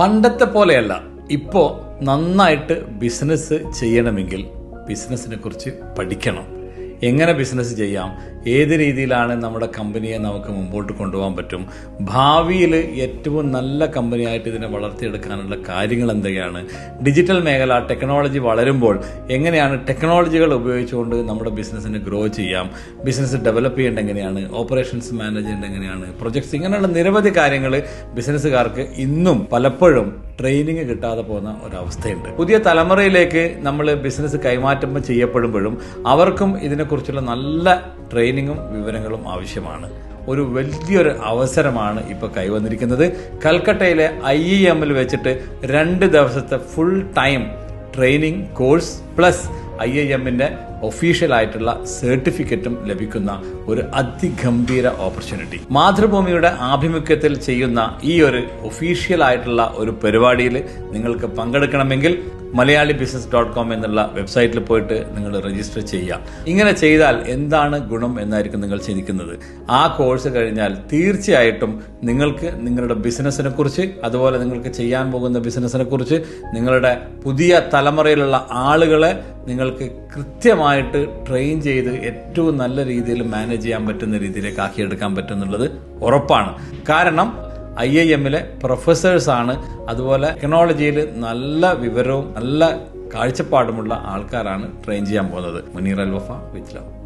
പണ്ടത്തെ പോലെയല്ല. ഇപ്പോൾ നന്നായിട്ട് ബിസിനസ് ചെയ്യണമെങ്കിൽ ബിസിനസ്സിനെ കുറിച്ച് പഠിക്കണം. എങ്ങനെ ബിസിനസ് ചെയ്യാം? ഏത് രീതിയിലാണ് നമ്മുടെ കമ്പനിയെ നമുക്ക് മുമ്പോട്ട് കൊണ്ടുപോകാൻ പറ്റും? ഭാവിയിൽ ഏറ്റവും നല്ല കമ്പനിയായിട്ട് ഇതിനെ വളർത്തിയെടുക്കാനുള്ള കാര്യങ്ങൾ എന്തൊക്കെയാണ്? ഡിജിറ്റൽ മേഖല ടെക്നോളജി വളരുമ്പോൾ എങ്ങനെയാണ് ടെക്നോളജികൾ ഉപയോഗിച്ചുകൊണ്ട് നമ്മുടെ ബിസിനസ്സിനെ ഗ്രോ ചെയ്യാം? ബിസിനസ് ഡെവലപ്പ് ചെയ്യേണ്ട എങ്ങനെയാണ്? ഓപ്പറേഷൻസ് മാനേജ് ചെയ്യേണ്ട എങ്ങനെയാണ്? പ്രൊജക്ട്സ് ഇങ്ങനെയുള്ള നിരവധി കാര്യങ്ങൾ ബിസിനസ്സുകാർക്ക് ഇന്നും പലപ്പോഴും ട്രെയിനിങ് കിട്ടാതെ പോകുന്ന ഒരവസ്ഥയുണ്ട്. പുതിയ തലമുറയിലേക്ക് നമ്മൾ ബിസിനസ് കൈമാറ്റം ചെയ്യപ്പെടുമ്പോഴും അവർക്കും ഇതിനെക്കുറിച്ചുള്ള നല്ല ട്രെയിനിങ്ങും വിവരങ്ങളും ആവശ്യമാണ്. ഒരു വലിയൊരു അവസരമാണ് ഇപ്പോൾ കൈവന്നിരിക്കുന്നത്. കൽക്കട്ടയിലെ ഐ ഇ എമ്മിൽ വെച്ചിട്ട് രണ്ട് ദിവസത്തെ full time training course plus I I എമ്മിന്റെ ഒഫീഷ്യലായിട്ടുള്ള സർട്ടിഫിക്കറ്റും ലഭിക്കുന്ന ഒരു അതിഗംഭീര ഓപ്പർച്യൂണിറ്റി. മാതൃഭൂമിയുടെ ആഭിമുഖ്യത്തിൽ ചെയ്യുന്ന ഈ ഒരു ഒഫീഷ്യൽ ആയിട്ടുള്ള ഒരു പരിപാടിയിൽ നിങ്ങൾക്ക് പങ്കെടുക്കണമെങ്കിൽ മലയാളി ബിസിനസ് ഡോട്ട് കോം എന്നുള്ള വെബ്സൈറ്റിൽ പോയിട്ട് നിങ്ങൾ രജിസ്റ്റർ ചെയ്യുക ഇങ്ങനെ ചെയ്താൽ എന്താണ് ഗുണം എന്നായിരിക്കും നിങ്ങൾ ചിന്തിക്കുന്നത്. ആ കോഴ്സ് കഴിഞ്ഞാൽ തീർച്ചയായിട്ടും നിങ്ങൾക്ക് നിങ്ങളുടെ ബിസിനസ്സിനെ കുറിച്ച് അതുപോലെ നിങ്ങൾക്ക് ചെയ്യാൻ പോകുന്ന ബിസിനസ്സിനെ കുറിച്ച് നിങ്ങളുടെ പുതിയ തലമുറയിലുള്ള ആളുകളെ നിങ്ങൾക്ക് കൃത്യമായിട്ട് ട്രെയിൻ ചെയ്ത് ഏറ്റവും നല്ല രീതിയിൽ മാനേജ് ചെയ്യാൻ പറ്റുന്ന രീതിയിലേക്ക് ആക്കിയെടുക്കാൻ പറ്റുന്നുള്ളത് ഉറപ്പാണ്. കാരണം ഐ ഐ എമ്മിലെ പ്രൊഫസേഴ്സാണ് അതുപോലെ ടെക്നോളജിയിൽ നല്ല വിവരവും നല്ല കാഴ്ചപ്പാടുമുള്ള ആൾക്കാരാണ് ട്രെയിൻ ചെയ്യാൻ പോകുന്നത്. മുനീർ അൽ വഫ ലവ്